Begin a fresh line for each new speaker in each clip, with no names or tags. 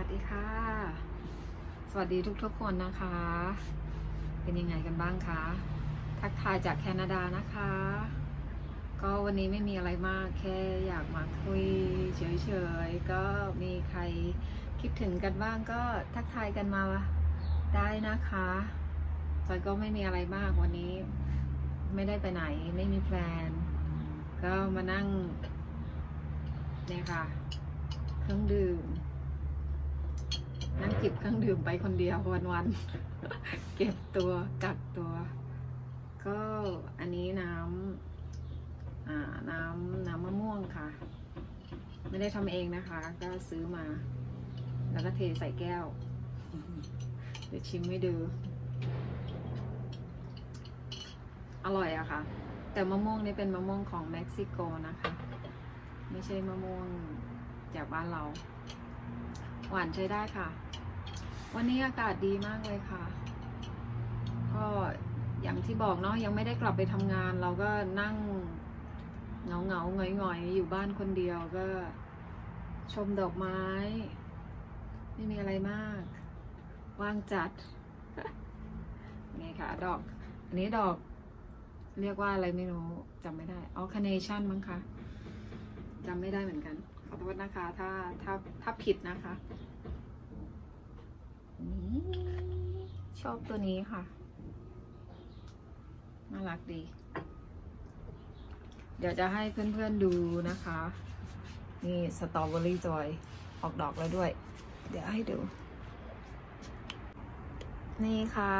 วัสดีค่ะ สวัสดีทุกๆคนนะคะ เป็นยังไงกันบ้างคะ ทักทายจากแคนาดานะคะ ก็วันนี้ไม่มีอะไรมาก แค่อยากมาคุยเฉยๆ ก็มีใครคิดถึงกันบ้างก็ทักทายกันมาได้นะคะจอยก็ไม่มีอะไรมากวันนี้ ไม่ได้ไปไหนไม่มีแพลน ก็มานั่งเนี่ยค่ะ เครื่องดื่ม นั่งจิบเครื่องดื่มไปคนเดียววันๆ เก็บตัวกักตัว ก็อันนี้น้ำอ่าน้ำน้ำมะม่วงค่ะ ไม่ได้ทำเองนะคะ ก็ซื้อมา แล้วก็เทใส่แก้ว เดี๋ยวชิมให้ดู อร่อยอะค่ะ แต่มะม่วงนี่เป็นมะม่วงของเม็กซิโกนะคะ ไม่ใช่มะม่วงจากบ้านเราหวานใช้ได้ค่ะ วันนี้อากาศดีมากเลยค่ะ ก็อย่างที่บอกเนาะยังไม่ได้กลับไปทำงาน เราก็นั่งเงาเงาๆหงอยหงอยอยู่บ้านคนเดียวก็ชมดอกไม้ ไม่มีอะไรมาก ว่างจัด นี่ค่ะ ดอก อันนี้ดอก เรียกว่าอะไรไม่รู้จำไม่ได้อ๋อคเนชั่นมั้งคะจำไม่ได้เหมือนกัน ขอโทษนะคะ ถ้าถ้าถ้าผิดนะคะ ชอบตัวนี้ค่ะ น่ารักดี เดี๋ยวจะให้เพื่อนๆดูนะคะ นี่สตรอเบอรี่จอย ออกดอกแล้วด้วย เดี๋ยวให้ดู นี่ค่ะ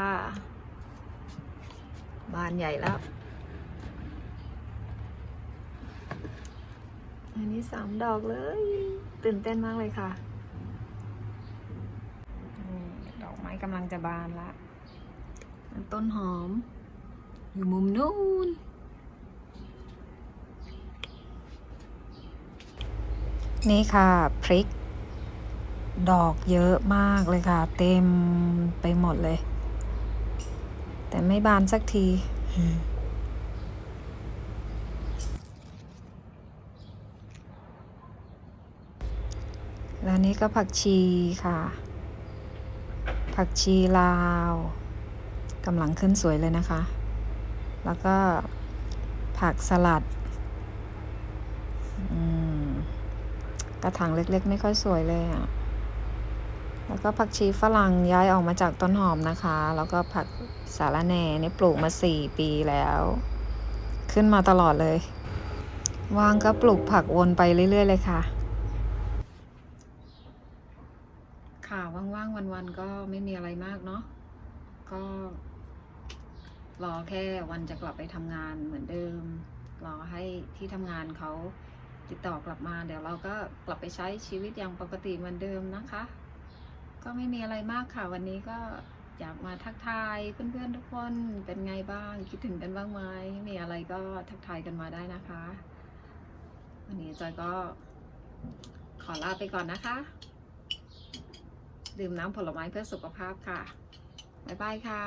บานใหญ่แล้ว อันนี้สามดอกเลย ตื่นเต้นมากเลยค่ะนี่ดอ กไม้กำลังจะบานละต้นหอม อยู่มุมนู้นนี่ค่ะพริก ดอกเยอะมากเลยค่ะ เต็มไปหมดเลย แต่ไม่บานสักทีแล้วนี่ก็ผักชีค่ะ ผักชีลาวกำลังขึ้นสวยเลยนะคะ แล้วก็ผักสลัดกระถางเล็กๆ ไม่ค่อยสวยเลยอะ่ะ แล้วก็ผักชีฝรั่งย้ายออกมาจากต้นหอมนะคะ แล้วก็ผักสาระแหน่นี่ปลูกมาสี่ปีแล้ว ขึ้นมาตลอดเลย ว่างก็ปลูกผักวนไปเรื่อย ๆ เลยค่ะ วันก็ไม่มีอะไรมากเนาะก็รอแค่วันจะกลับไปทำงานเหมือนเดิม รอให้ที่ทำงานเขาติดต่อกลับมา เดี๋ยวเราก็กลับไปใช้ชีวิตอย่างปกติเหมือนเดิมนะคะ ก็ไม่มีอะไรมากค่ะ วันนี้ก็อยากมาทักทายเพื่อนๆทุกคนเป็นไงบ้างคิดถึงกันบ้างไหมมีอะไรก็ทักทายกันมาได้นะคะ วันนี้จอยก็ขอลาไปก่อนนะคะ ดื่มน้ำผลไม้เพื่อสุขภาพค่ะ บ๊ายบายค่ะ